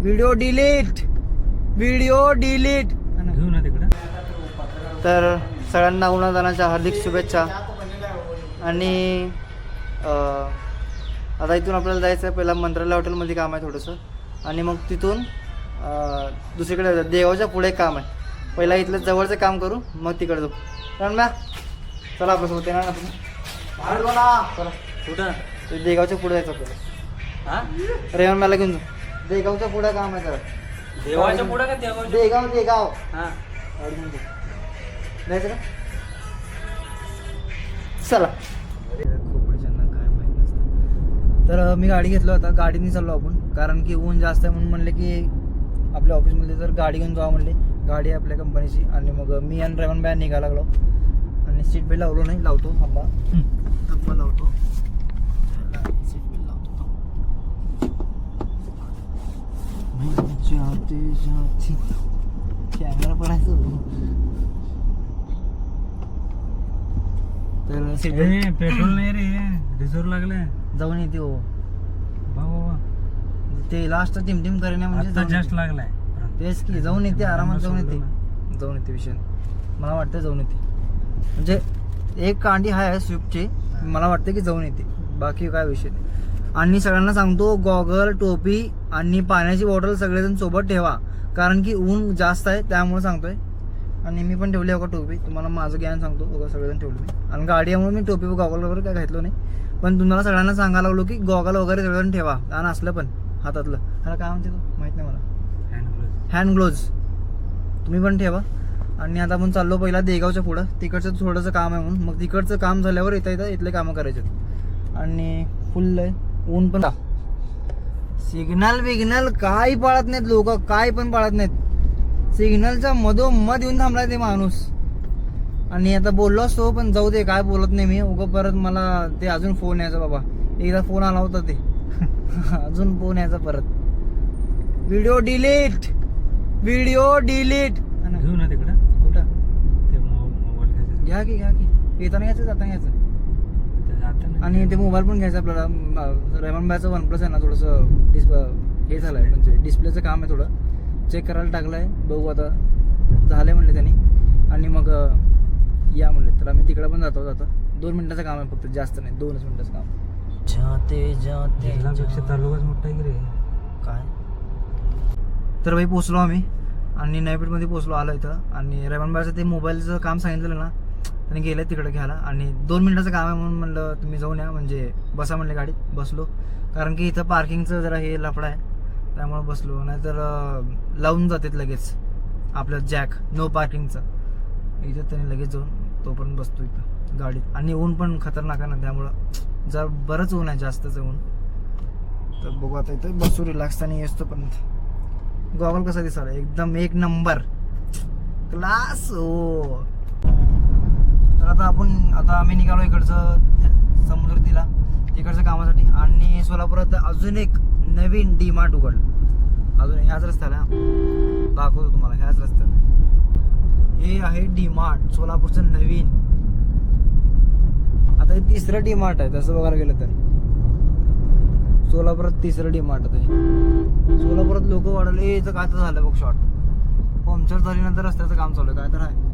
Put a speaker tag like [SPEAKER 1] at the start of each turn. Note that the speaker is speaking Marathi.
[SPEAKER 1] व्हिडिओ डिलीट व्हिडिओ डिलीट
[SPEAKER 2] घेऊ ना तिकडे.
[SPEAKER 1] तर सगळ्यांना उन्हादानाच्या हार्दिक शुभेच्छा. आणि अं, आता इथून आपल्याला जायचं आहे. पहिला मंत्रालय हॉटेलमध्ये काम आहे थोडंसं. आणि मग तिथून अं, दुसरीकडे जायचं. देगावच्या पुढे काम आहे. पहिला इथलं जवळचं काम करू मग तिकडे जाऊ. कारण मॅ चला आपल्यासोबत येणार ना तुम्ही. चला.
[SPEAKER 2] कुठं?
[SPEAKER 1] ते देगावच्या पुढे जायचं आपल्याला.
[SPEAKER 2] हा?
[SPEAKER 1] रेवण मला घेऊन जाऊ. देगावच्या पुढे काम आहे जरा.
[SPEAKER 2] देवाच्या पुढं का देवाच्या
[SPEAKER 1] देगाव देगाव.
[SPEAKER 2] हा.
[SPEAKER 1] जायचं का चला. काय माहीत नसतं. तर मी गाडी घेतलं होता गाडीने चाललो आपण. कारण की ऊन जास्त आहे म्हणून म्हणले की आपल्या ऑफिसमध्ये जर गाडी घेऊन जावं म्हणले गाडी आहे आपल्या कंपनीची. आणि मग मी आणि रेवन बॅन निघायला लागलो. आणि सीट बेल्ट लावलो नाही. लावतो थांबा. थांबा लावतो सीट बेल्ट लावतो मैं जाते जाते कॅमेरा पडायचं तर सीट
[SPEAKER 2] पेट्रोल नाही रे रिझर्व लागलाय.
[SPEAKER 1] जाऊन येते हो. ते लास्ट टिम टिम करणे म्हणजे
[SPEAKER 2] जस्ट. लागलाय.
[SPEAKER 1] तेच की जाऊन येते आरामात जाऊन येते. जाऊन येते विषय मला वाटतं जाऊन येते. म्हणजे एक कांडी आहे स्विफ्टची मला वाटतं की जाऊन येते. बाकी काय विषय नाही. आणि सगळ्यांना सांगतो गॉगल टोपी आणि पाण्याची बॉटल सगळेजण सोबत ठेवा. कारण की ऊन जास्त आहे त्यामुळे सांगतोय. आणि मी पण ठेवली बघा टोपी. तुम्हाला माझं ज्ञान सांगतो. बघा सगळेजण ठेवलं मी. आणि गाडीमुळे मी टोपी गॉगल वगैरे काय घेतलो नाही. पण तुम्हाला सगळ्यांना सांगायला लागलो की गॉगल वगैरे सगळेजण ठेवा. आणि असलं पण हातातलं. ह्याला काय म्हणते तो? माहीत नाही मला. हँड ग्लोव्ज तुम्ही पण ठेवा. आणि आता आपण चाललो पहिला देगावच्या पुढं. तिकडचं थोडंसं काम आहे म्हणून. मग तिकडचं काम झाल्यावर येता येतं इथले कामं करायचे. आणि फुल आहे. ऊन पण सिग्नल बिग्नल काही पाळत नाहीत लोक काय पण पाळत नाहीत. सिग्नलच्या मधोमध येऊन थांबलाय ते माणूस. आणि आता बोललो असतो पण जाऊ दे काय बोलत नाही मी. उगं परत मला ते अजून फोन यायचा बाबा. एकदा फोन आला होता ते. अजून फोन यायचा परत. व्हिडिओ डिलीट व्हिडिओ डिलीट
[SPEAKER 2] घेऊ ना तिकडे.
[SPEAKER 1] कुठं?
[SPEAKER 2] ते मोबाईल घ्यायचं.
[SPEAKER 1] घ्या की घ्या की. येताना घ्यायचं जाताना घ्यायचं. आणि ते मोबाईल पण घ्यायचं आपल्याला रेमन बायचं वन प्लस आहे ना थोडंसं डिस्प हे झालं आहे म्हणजे डिस्प्लेचं काम आहे थोडं. चेक करायला टाकलं आहे बघू आता. झालं म्हणले त्यांनी. आणि मग या म्हणले. तर आम्ही तिकडे पण जातो आता दोन मिनिटाचं काम आहे फक्त जास्त नाही दोनच मिनिटाचं काम. जाते जाते
[SPEAKER 2] जिल्हापेक्षा तालुकाच मोठा आहे की रे?
[SPEAKER 1] काय? तर भाई पोचलो आम्ही. आणि नवीपेठमध्ये पोचलो आलो इथं. आणि रेमनबाईचं ते मोबाईलचं काम सांगितलेलं ना त्यांनी गेलं तिकडे घ्यायला. आणि दोन मिनिटाचं काम आहे म्हणून म्हणलं तुम्ही जाऊन या. म्हणजे बसा म्हणले गाडीत बसलो. कारण की इथं पार्किंगचं जरा हे लफडा आहे. त्यामुळे बसलो. नाहीतर लावून जातात लगेच. आपलं जॅक नो पार्किंगचं इथं त्यांनी लगेच जाऊन तोपर्यंत बसतो इथं गाडीत. आणि ऊन पण खतरनाक आहे ना त्यामुळं. जर बरंच ऊन आहे जास्तच ऊन. तर बघू आता इथं बसू रिलॅक्स आणि येतो पण गॉगल कसा दिसाला एकदम एक नंबर क्लास हो. तर आता आपण आता आम्ही निघालो इकडचं समुद्रतीला तिकडच्या कामासाठी. आणि सोलापुरात अजून एक नवीन डी मार्ट उघडलं. अजून ह्याच रस्त्याला. दाखवतो तुम्हाला ह्याच रस्त्याला. हे आहे डी मार्ट सोलापूरचं नवीन. आता हे तिसरं डी मार्ट आहे तसं बघायला गेलं तर. सोलापुरात तिसरं डी मार्ट आहे सोलापुरात लोक वाढवले याचं काय तर झालं बघ शॉर्ट पंक्चर झाल्यानंतर रस्त्याचं काम चालू आहे काय तर आहे.